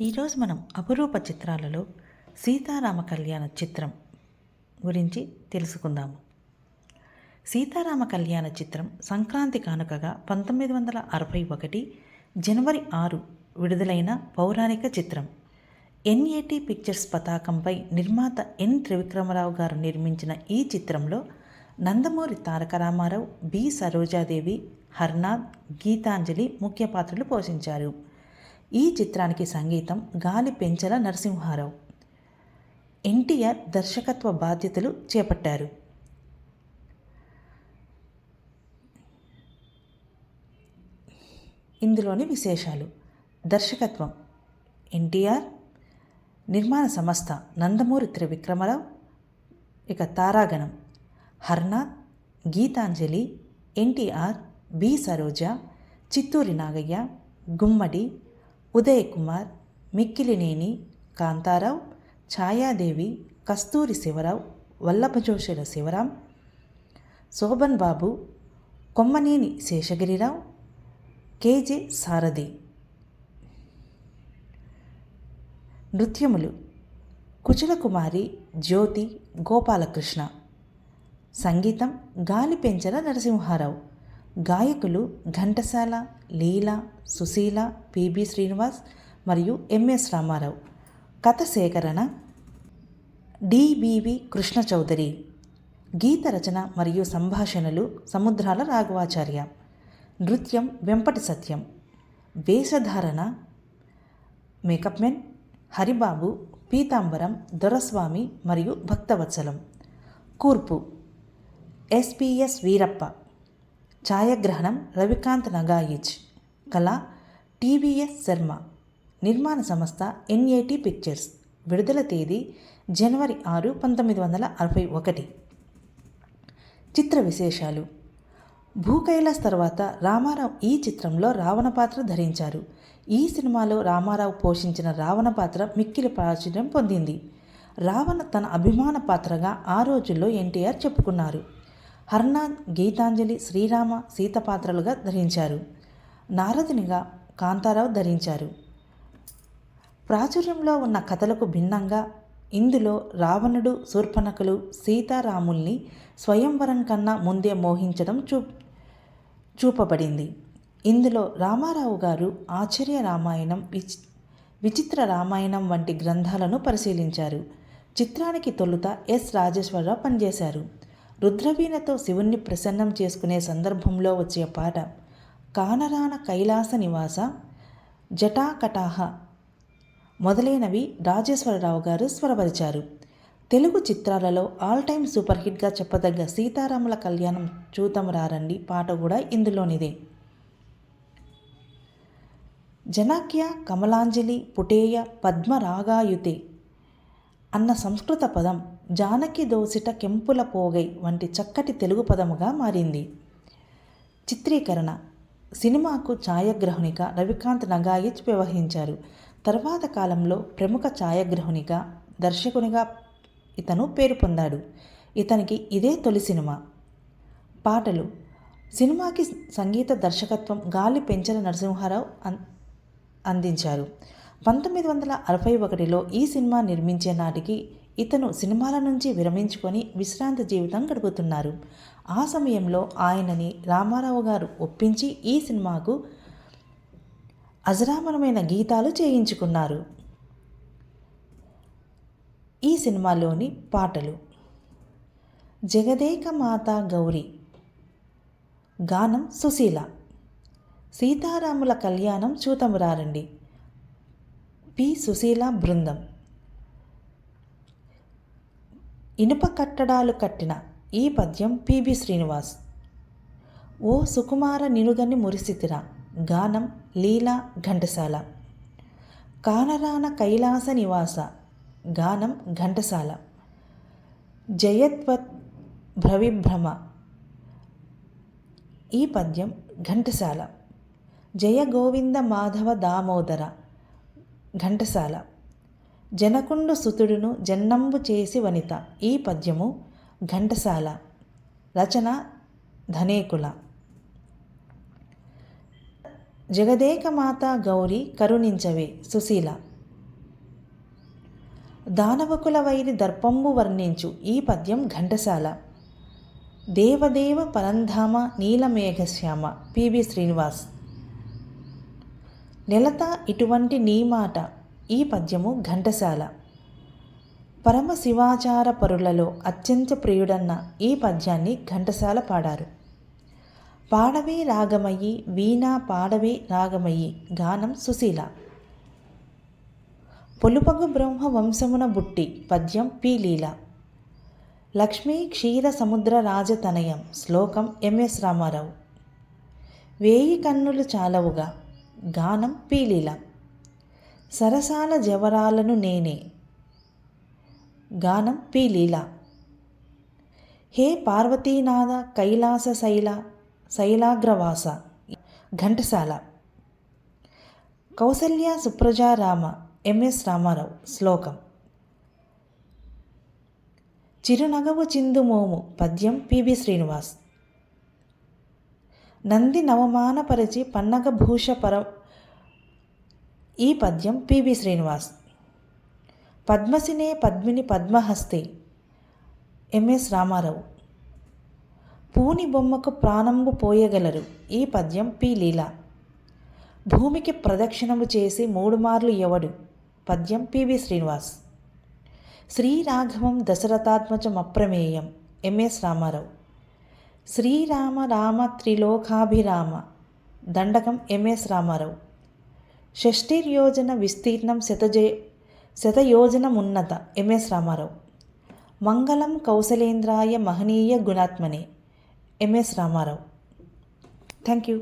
ఈరోజు మనం అపురూప చిత్రాలలో సీతారామ కళ్యాణ చిత్రం గురించి తెలుసుకుందాము. సీతారామ కళ్యాణ చిత్రం సంక్రాంతి కానుకగా పంతొమ్మిది వందల అరవై ఒకటి జనవరి ఆరు విడుదలైన పౌరాణిక చిత్రం. ఎన్ఏటి పిక్చర్స్ పతాకంపై నిర్మాత ఎన్. త్రివిక్రమరావు గారు నిర్మించిన ఈ చిత్రంలో నందమూరి తారక రామారావు బి. సరోజాదేవి హర్నాథ్ గీతాంజలి ముఖ్య పాత్రలు పోషించారు. ఈ చిత్రానికి సంగీతం గాలి పెంచల నరసింహారావు. ఎన్టీఆర్ దర్శకత్వ బాధ్యతలు చేపట్టారు. ఇందులోని విశేషాలు. దర్శకత్వం. ఎన్టీఆర్ నిర్మాణ సంస్థ నందమూరి త్రివిక్రమరావు. ఇక తారాగణం. Haranath Geetanjali NTR B Saroja Chittoori Nagayya Gummadi Uday Kumar Mikkilineni Kantarao Chayadevi Kasturi Sivarao Vallabhajosyula Sivaram Sobhan Babu Kommineni Seshagirirao KJ Sarathi. నృత్యములు Kuchalakumari Jyothi Gopalakrishna. సంగీతం గాలి పెంచల నరసింహారావు. గాయకులు ఘంటసాల లీల సుశీల పిబి శ్రీనివాస్ మరియు ఎంఎస్ రామారావు. కథ సేకరణ డిబివి కృష్ణ చౌదరి. గీత రచన మరియు సంభాషణలు సముద్రాల రాఘవాచార్య. నృత్యం వెంపటి సత్యం. వేషధారణ మేకప్ మెన్ హరిబాబు పీతాంబరం దొరస్వామి మరియు భక్తవత్సలం. కూర్పు. ఎస్పిఎస్ వీరప్ప. ఛాయాగ్రహణం రవికాంత్ నగాయిచ్. కళ టీవీఎస్ శర్మ. నిర్మాణ సంస్థ ఎన్ఏటి పిక్చర్స్. విడుదల తేదీ జనవరి ఆరు పంతొమ్మిది వందల అరవై ఒకటి. చిత్ర విశేషాలు. భూకైలాస్ తర్వాత రామారావు ఈ చిత్రంలో రావణ పాత్ర ధరించారు. ఈ సినిమాలో రామారావు పోషించిన రావణ పాత్ర మిక్కిలి ప్రాచుర్యం పొందింది. రావణ తన అభిమాన పాత్రగా ఆ రోజుల్లో ఎన్టీఆర్ చెప్పుకున్నారు. హర్నాథ్ గీతాంజలి శ్రీరామ సీత పాత్రలుగా ధరించారు. నారదునిగా కాంతారావు ధరించారు. ప్రాచుర్యంలో ఉన్న కథలకు భిన్నంగా ఇందులో రావణుడు శూర్పణకులు సీతారాముల్ని స్వయంవరం కన్నా ముందే మోహించడం చూ చూపబడింది. ఇందులో రామారావు గారు ఆశ్చర్య రామాయణం విచి విచిత్ర రామాయణం వంటి గ్రంథాలను పరిశీలించారు. చిత్రానికి తొలుత ఎస్ రాజేశ్వరరావు పనిచేశారు. రుద్రవీణతో శివుణ్ణి ప్రసన్నం చేసుకునే సందర్భంలో వచ్చే పాట కానరాన కైలాస నివాస జటాకటాహ మొదలైనవి రాజేశ్వరరావు గారు స్వరపరిచారు. తెలుగు చిత్రాలలో ఆల్ టైమ్ సూపర్ హిట్గా చెప్పదగ్గ సీతారాముల కళ్యాణం చూతం రారండి. పాట కూడా ఇందులోనిదే. జనాక్య కమలాంజలి పుటేయ పద్మరాగాయుతే అన్న సంస్కృత పదం జానకి దోసిట కెంపుల పోగై వంటి చక్కటి తెలుగు పదముగా మారింది. చిత్రీకరణ. సినిమాకు ఛాయాగ్రహునిగా రవికాంత్ నగాయిచ్ వ్యవహరించారు. తర్వాత కాలంలో ప్రముఖ ఛాయాగ్రహునిగా దర్శకునిగా ఇతను పేరు పొందాడు. ఇతనికి ఇదే తొలి సినిమా. పాటలు. సినిమాకి సంగీత దర్శకత్వం గాలి పెంచల నరసింహారావు అన్ అందించారు. పంతొమ్మిది వందల అరవై ఒకటిలో ఈ సినిమా నిర్మించే నాటికి ఇతను సినిమాల నుంచి విరమించుకొని విశ్రాంతి జీవితం గడుపుతున్నారు. ఆ సమయంలో ఆయనని రామారావు గారు ఒప్పించి ఈ సినిమాకు అజరామరమైన గీతాలు చేయించుకున్నారు. ఈ సినిమాలోని పాటలు జగదేక మాత గౌరీ గానం సుశీల సీతారాముల కళ్యాణం చూతమురారండి. పి సుశీల బృందం ఇనుప కట్టడాలు కట్టిన ఈ పద్యం పిబి శ్రీనివాస్. ఓ సుకుమార నినుగని మురిసితిరా గానం లీలా ఘంటసాల. కానరాన కైలాస నివాస గానం ఘంటసాల. జయత్వత్ భ్రవిభ్రమ. ఈ పద్యం ఘంటసాల. జయ గోవింద మాధవ దామోదర ఘంటసాల. జనకుండు సుతుడును జన్నంబు చేసి వనిత. ఈ పద్యము ఘంటసాల. రచన ధనేకుల. జగదేకమాత గౌరి కరుణించవే సుశీల. దానవకుల వైరి దర్పంబు వర్ణించు ఈ పద్యం ఘంటసాల. దేవదేవ పరంధామ నీలమేఘశ్యామ పివి శ్రీనివాస్. నెలత ఇటువంటి నీ మాట ఈ పద్యము ఘంటసాల. పరమశివాచార పరులలో అత్యంత ప్రియుడన్న ఈ పద్యాన్ని ఘంటసాల పాడారు. పాడవే రాగమయ్యి వీణా పాడవే రాగమయ్యి గానం సుశీల. పొలుపగు బ్రహ్మ వంశమున బుట్టి పద్యం పి లీల. లక్ష్మీ క్షీర సముద్ర రాజతనయం శ్లోకం ఎంఎస్ రామారావు. వేయి కన్నులు చాలవుగా గానం పీలీల సరసాల జవరాలను నేనే. గానం పి లీల. హే పార్వతీనాథ కైలాస శైల శైలాగ్రవాస. ఘంటసాల. కౌసల్య సుప్రజారామ ఎంఎస్ రామారావు శ్లోకం. చిరునగవు చిందుమోము పద్యం పిబి శ్రీనివాస్. నంది నవమానపరిచి పన్నగభూష పర ఈ పద్యం పిబి శ్రీనివాస్. పద్మసినే పద్మిని పద్మహస్తే. ఎంఎస్ రామారావు. పూని బొమ్మకు ప్రాణంబు పోయగలరు ఈ పద్యం పి లీల. భూమికి ప్రదక్షిణము చేసి మూడు మార్లు ఎవడు? పద్యం పివి శ్రీనివాస్. శ్రీరాఘవం దశరథాత్మజం అప్రమేయం ఎంఎస్ రామారావు. శ్రీరామ రామ త్రిలోకాభిరామ. దండకం ఎంఎస్ రామారావు. షష్ఠీర్యోజన విస్తీర్ణం శతజయ శతయోజనమున్నత. ఎంఎస్ రామారావు. మంగళం కౌశలేంద్రాయ మహనీయ గుణాత్మనే. ఎంఎస్ రామారావు. Thank you